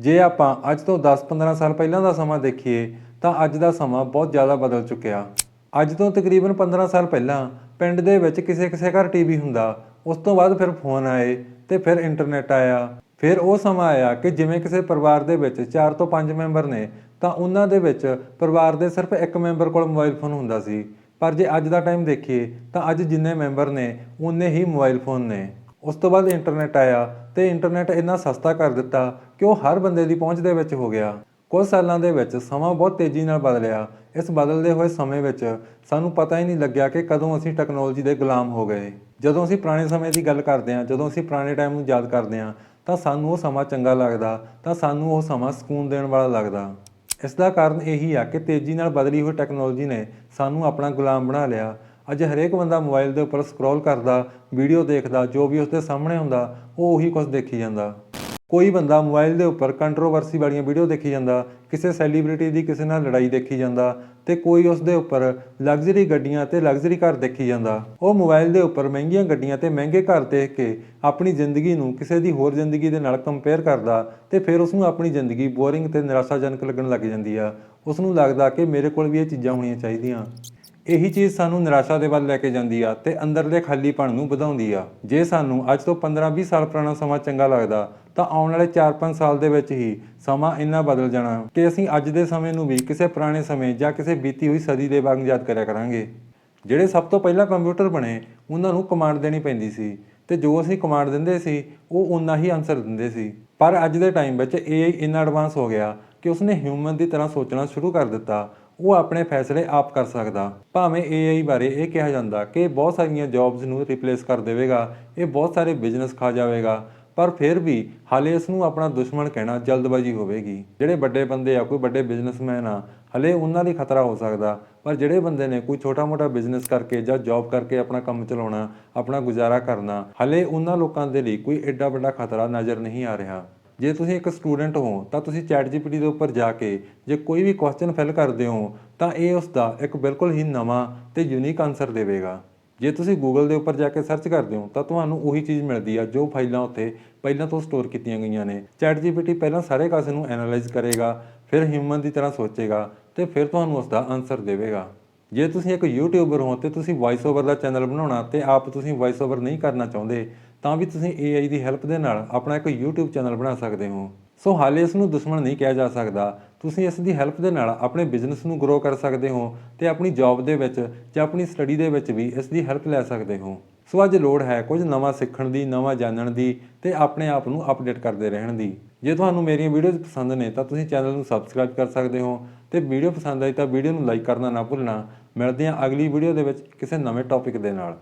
ਜੇ ਆਪਾਂ ਅੱਜ ਤੋਂ 10-15 ਸਾਲ ਪਹਿਲਾਂ ਦਾ ਸਮਾਂ ਦੇਖੀਏ, ਤਾਂ ਅੱਜ ਦਾ ਸਮਾਂ ਬਹੁਤ ਜ਼ਿਆਦਾ ਬਦਲ ਚੁੱਕਿਆ। ਅੱਜ ਤੋਂ ਤਕਰੀਬਨ 15 ਸਾਲ ਪਹਿਲਾਂ ਪਿੰਡ ਦੇ ਵਿੱਚ ਕਿਸੇ ਕਿਸੇ ਘਰ ਟੀਵੀ ਹੁੰਦਾ, ਉਸ ਤੋਂ ਬਾਅਦ ਫਿਰ ਫੋਨ ਆਏ ਤੇ ਫਿਰ ਇੰਟਰਨੈਟ ਆਇਆ। ਫਿਰ ਉਹ ਸਮਾਂ ਆਇਆ ਕਿ ਜਿਵੇਂ ਕਿਸੇ ਪਰਿਵਾਰ ਦੇ ਵਿੱਚ 4 ਤੋਂ 5 ਮੈਂਬਰ ਨੇ, ਤਾਂ ਉਹਨਾਂ ਦੇ ਵਿੱਚ ਪਰਿਵਾਰ ਦੇ ਸਿਰਫ ਇੱਕ ਮੈਂਬਰ ਕੋਲ ਮੋਬਾਈਲ ਫੋਨ ਹੁੰਦਾ ਸੀ। ਪਰ ਜੇ ਅੱਜ ਦਾ ਟਾਈਮ ਦੇਖੀਏ, ਤਾਂ ਅੱਜ ਜਿੰਨੇ ਮੈਂਬਰ ਨੇ ਉਨੇ ਹੀ ਮੋਬਾਈਲ ਫੋਨ ਨੇ। ਉਸ ਤੋਂ ਬਾਅਦ ਇੰਟਰਨੈਟ ਆਇਆ ਤੇ ਇੰਟਰਨੈਟ ਇੰਨਾ ਸਸਤਾ ਕਰ ਦਿੱਤਾ ਕਿ ਉਹ ਹਰ ਬੰਦੇ ਦੀ ਪਹੁੰਚ ਦੇ ਵਿੱਚ ਹੋ ਗਿਆ। ਕੁਝ ਸਾਲਾਂ ਦੇ ਵਿੱਚ ਸਮਾਂ ਬਹੁਤ ਤੇਜ਼ੀ ਨਾਲ ਬਦਲਿਆ। ਇਸ ਬਦਲਦੇ ਹੋਏ ਸਮੇਂ ਵਿੱਚ ਸਾਨੂੰ ਪਤਾ ਹੀ ਨਹੀਂ ਲੱਗਿਆ ਕਿ ਕਦੋਂ ਅਸੀਂ ਟੈਕਨੋਲੋਜੀ ਦੇ ਗੁਲਾਮ ਹੋ ਗਏ। ਜਦੋਂ ਅਸੀਂ ਪੁਰਾਣੇ ਸਮੇਂ ਦੀ ਗੱਲ ਕਰਦੇ ਹਾਂ, ਜਦੋਂ ਅਸੀਂ ਪੁਰਾਣੇ ਟਾਈਮ ਨੂੰ ਯਾਦ ਕਰਦੇ ਹਾਂ, ਤਾਂ ਸਾਨੂੰ ਉਹ ਸਮਾਂ ਚੰਗਾ ਲੱਗਦਾ, ਤਾਂ ਸਾਨੂੰ ਉਹ ਸਮਾਂ ਸਕੂਨ ਦੇਣ ਵਾਲਾ ਲੱਗਦਾ। ਇਸ ਦਾ ਕਾਰਨ ਇਹੀ ਆ ਕਿ ਤੇਜ਼ੀ ਨਾਲ ਬਦਲੀ ਹੋਈ ਟੈਕਨੋਲੋਜੀ ਨੇ ਸਾਨੂੰ ਆਪਣਾ ਗੁਲਾਮ ਬਣਾ ਲਿਆ। ਅੱਜ ਹਰੇਕ ਬੰਦਾ ਮੋਬਾਈਲ ਦੇ ਉੱਪਰ ਸਕਰੋਲ ਕਰਦਾ ਵੀਡੀਓ ਦੇਖਦਾ, ਜੋ ਵੀ ਉਸਦੇ ਸਾਹਮਣੇ ਹੁੰਦਾ, ਉਹ ਉਹੀ ਕੁਝ ਦੇਖੀ ਜਾਂਦਾ। ਕੋਈ ਬੰਦਾ ਮੋਬਾਈਲ ਦੇ ਉੱਪਰ ਕੰਟਰੋਵਰਸੀ ਵਾਲੀਆਂ ਵੀਡੀਓ ਦੇਖੀ ਜਾਂਦਾ, ਕਿਸੇ ਸੈਲੀਬ੍ਰਿਟੀ ਦੀ ਕਿਸੇ ਨਾਲ ਲੜਾਈ ਦੇਖੀ ਜਾਂਦਾ ਤੇ ਕੋਈ ਉਸ ਦੇ ਉੱਪਰ ਲਗਜ਼ਰੀ ਗੱਡੀਆਂ ਤੇ ਲਗਜ਼ਰੀ ਘਰ ਦੇਖੀ ਜਾਂਦਾ। ਉਹ ਮੋਬਾਈਲ ਦੇ ਉੱਪਰ ਮਹਿੰਗੀਆਂ ਗੱਡੀਆਂ ਤੇ ਮਹਿੰਗੇ ਘਰ ਦੇਖ ਕੇ ਆਪਣੀ ਜ਼ਿੰਦਗੀ ਨੂੰ ਕਿਸੇ ਦੀ ਹੋਰ ਜ਼ਿੰਦਗੀ ਦੇ ਨਾਲ ਕੰਪੇਅਰ ਕਰਦਾ ਤੇ ਫਿਰ ਉਸ ਨੂੰ ਆਪਣੀ ਜ਼ਿੰਦਗੀ ਬੋਰਿੰਗ ਤੇ ਨਿਰਾਸ਼ਾਜਨਕ ਲੱਗਣ ਲੱਗ ਜਾਂਦੀ ਆ। ਉਸ ਨੂੰ ਲੱਗਦਾ ਕਿ ਮੇਰੇ ਕੋਲ ਵੀ ਇਹ ਚੀਜ਼ਾਂ ਹੋਣੀਆਂ ਚਾਹੀਦੀਆਂ। ਇਹੀ ਚੀਜ਼ ਸਾਨੂੰ ਨਿਰਾਸ਼ਾ ਦੇ ਵੱਲ ਲੈ ਕੇ ਜਾਂਦੀ ਆ ਤੇ ਅੰਦਰਲੇ ਖਾਲੀਪਣ ਨੂੰ ਵਧਾਉਂਦੀ ਆ। ਜੇ ਸਾਨੂੰ ਅੱਜ ਤੋਂ 15-20 ਸਾਲ ਪੁਰਾਣਾ ਸਮਾਂ ਚੰਗਾ ਲੱਗਦਾ, ਤਾਂ ਆਉਣ ਵਾਲੇ 4-5 ਸਾਲ ਦੇ ਵਿੱਚ ਹੀ ਸਮਾਂ ਇੰਨਾ ਬਦਲ ਜਾਣਾ ਕਿ ਅਸੀਂ ਅੱਜ ਦੇ ਸਮੇਂ ਨੂੰ ਵੀ ਕਿਸੇ ਪੁਰਾਣੇ ਸਮੇਂ ਜਾਂ ਕਿਸੇ ਬੀਤੀ ਹੋਈ ਸਦੀ ਦੇ ਵਾਂਗ ਯਾਦ ਕਰਿਆ ਕਰਾਂਗੇ। ਜਿਹੜੇ ਸਭ ਤੋਂ ਪਹਿਲਾਂ ਕੰਪਿਊਟਰ ਬਣੇ, ਉਹਨਾਂ ਨੂੰ ਕਮਾਂਡ ਦੇਣੀ ਪੈਂਦੀ ਸੀ ਤੇ ਜੋ ਅਸੀਂ ਕਮਾਂਡ ਦਿੰਦੇ ਸੀ, ਉਹ ਉਨਾ ਹੀ ਆਨਸਰ ਦਿੰਦੇ ਸੀ। ਪਰ ਅੱਜ ਦੇ ਟਾਈਮ ਵਿੱਚ AI ਇੰਨਾ ਐਡਵਾਂਸ ਹੋ ਗਿਆ ਕਿ ਉਸਨੇ ਹਿਊਮਨ ਦੀ ਤਰ੍ਹਾਂ ਸੋਚਣਾ ਸ਼ੁਰੂ ਕਰ ਦਿੱਤਾ ਉਹ ਆਪਣੇ ਫੈਸਲੇ ਆਪ ਕਰ ਸਕਦਾ। ਭਾਵੇਂ AI ਬਾਰੇ ਇਹ ਕਿਹਾ ਜਾਂਦਾ ਕਿ ਬਹੁਤ ਸਾਰੀਆਂ ਜੌਬਸ ਨੂੰ ਰਿਪਲੇਸ ਕਰ ਦੇਵੇਗਾ, ਇਹ ਬਹੁਤ ਸਾਰੇ ਬਿਜ਼ਨਸ ਖਾ ਜਾਵੇਗਾ, ਪਰ ਫਿਰ ਵੀ ਹਾਲੇ ਇਸ ਨੂੰ ਆਪਣਾ ਦੁਸ਼ਮਣ ਕਹਿਣਾ ਜਲਦਬਾਜ਼ੀ ਹੋਵੇਗੀ। ਜਿਹੜੇ ਵੱਡੇ ਬੰਦੇ ਆ, ਕੋਈ ਵੱਡੇ ਬਿਜ਼ਨਸਮੈਨ ਆ, ਹਲੇ ਉਹਨਾਂ ਲਈ ਖਤਰਾ ਹੋ ਸਕਦਾ, ਪਰ ਜਿਹੜੇ ਬੰਦੇ ਨੇ ਕੋਈ ਛੋਟਾ-ਮੋਟਾ ਬਿਜ਼ਨਸ ਕਰਕੇ ਜਾਂ ਜੌਬ ਕਰਕੇ ਆਪਣਾ ਕੰਮ ਚਲਾਉਣਾ, ਆਪਣਾ ਗੁਜ਼ਾਰਾ ਕਰਨਾ, ਹਲੇ ਉਹਨਾਂ ਲੋਕਾਂ ਦੇ ਲਈ ਕੋਈ ਐਡਾ ਵੱਡਾ ਖਤਰਾ ਨਜ਼ਰ ਨਹੀਂ ਆ ਰਿਹਾ। ਜੇ ਤੁਸੀਂ ਇੱਕ ਸਟੂਡੈਂਟ ਹੋ, ਤਾਂ ਤੁਸੀਂ ਚੈਟ ChatGPT ਦੇ ਉੱਪਰ ਜਾ ਕੇ ਜੇ ਕੋਈ ਵੀ ਕੁਐਸਚਨ ਫਿਲ ਕਰਦੇ ਹੋ, ਤਾਂ ਇਹ ਉਸ ਦਾ ਇੱਕ ਬਿਲਕੁਲ ਹੀ ਨਵਾਂ ਤੇ ਯੂਨੀਕ ਆਨਸਰ ਦੇਵੇਗਾ। ਜੇ ਤੁਸੀਂ Google ਦੇ ਉੱਪਰ ਜਾ ਕੇ ਸਰਚ ਕਰਦੇ ਹੋ, ਤਾਂ ਤੁਹਾਨੂੰ ਉਹੀ ਚੀਜ਼ ਮਿਲਦੀ ਆ ਜੋ ਫਾਈਲਾਂ ਉੱਥੇ ਪਹਿਲਾਂ ਤੋਂ ਸਟੋਰ ਕੀਤੀਆਂ ਗਈਆਂ ਨੇ। ChatGPT ਪਹਿਲਾਂ ਸਾਰੇ ਕਾਸੇ ਨੂੰ ਐਨਾਲਾਈਜ਼ ਕਰੇਗਾ, ਫਿਰ ਹਿਊਮਨ ਦੀ ਤਰ੍ਹਾਂ ਸੋਚੇਗਾ ਤੇ ਫਿਰ ਤੁਹਾਨੂੰ ਉਸ ਦਾ ਆਨਸਰ ਦੇਵੇਗਾ। ਜੇ ਤੁਸੀਂ ਇੱਕ ਯੂਟਿਊਬਰ ਹੋ ਤੇ ਤੁਸੀਂ ਵੌਇਸ ਓਵਰ ਦਾ ਚੈਨਲ ਬਣਾਉਣਾ ਤੇ ਆਪ ਤੁਸੀਂ ਵੌਇਸ ਓਵਰ ਨਹੀਂ ਕਰਨਾ ਚਾਹੁੰਦੇ ਤਾਂ ਵੀ ਤੁਸੀਂ AI ਦੀ ਹੈਲਪ ਦੇ ਨਾਲ ਆਪਣਾ ਇੱਕ YouTube ਚੈਨਲ ਬਣਾ ਸਕਦੇ ਹੋ। ਸੋ ਹਾਲੇ ਇਸ ਨੂੰ ਦੁਸ਼ਮਣ ਨਹੀਂ ਕਿਹਾ ਜਾ ਸਕਦਾ। ਤੁਸੀਂ ਇਸ ਦੀ ਹੈਲਪ ਦੇ ਨਾਲ ਆਪਣੇ ਬਿਜ਼ਨਸ ਨੂੰ ਗਰੋ ਕਰ ਸਕਦੇ ਹੋ ਤੇ ਆਪਣੀ ਜੌਬ ਦੇ ਵਿੱਚ ਜਾਂ ਆਪਣੀ ਸਟੱਡੀ ਦੇ ਵਿੱਚ ਵੀ ਇਸ ਦੀ ਹੈਲਪ ਲੈ ਸਕਦੇ ਹੋ। ਸੋ ਅੱਜ ਲੋੜ ਹੈ ਕੁਝ ਨਵਾਂ ਸਿੱਖਣ ਦੀ, ਨਵਾਂ ਜਾਣਨ ਦੀ ਤੇ ਆਪਣੇ ਆਪ ਨੂੰ ਅਪਡੇਟ ਕਰਦੇ ਰਹਿਣ ਦੀ। ਜੇ ਤੁਹਾਨੂੰ ਮੇਰੀਆਂ ਵੀਡੀਓਜ਼ ਪਸੰਦ ਨੇ ਤਾਂ ਤੁਸੀਂ ਚੈਨਲ ਨੂੰ ਸਬਸਕ੍ਰਾਈਬ ਕਰ ਸਕਦੇ ਹੋ ਤੇ ਵੀਡੀਓ ਪਸੰਦ ਆਈ ਤਾਂ ਵੀਡੀਓ ਨੂੰ ਲਾਈਕ ਕਰਨਾ ਨਾ ਭੁੱਲਣਾ। ਮਿਲਦੇ ਹਾਂ ਅਗਲੀ ਵੀਡੀਓ ਦੇ ਵਿੱਚ ਕਿਸੇ ਨਵੇਂ ਟੌਪਿਕ ਦੇ ਨਾਲ।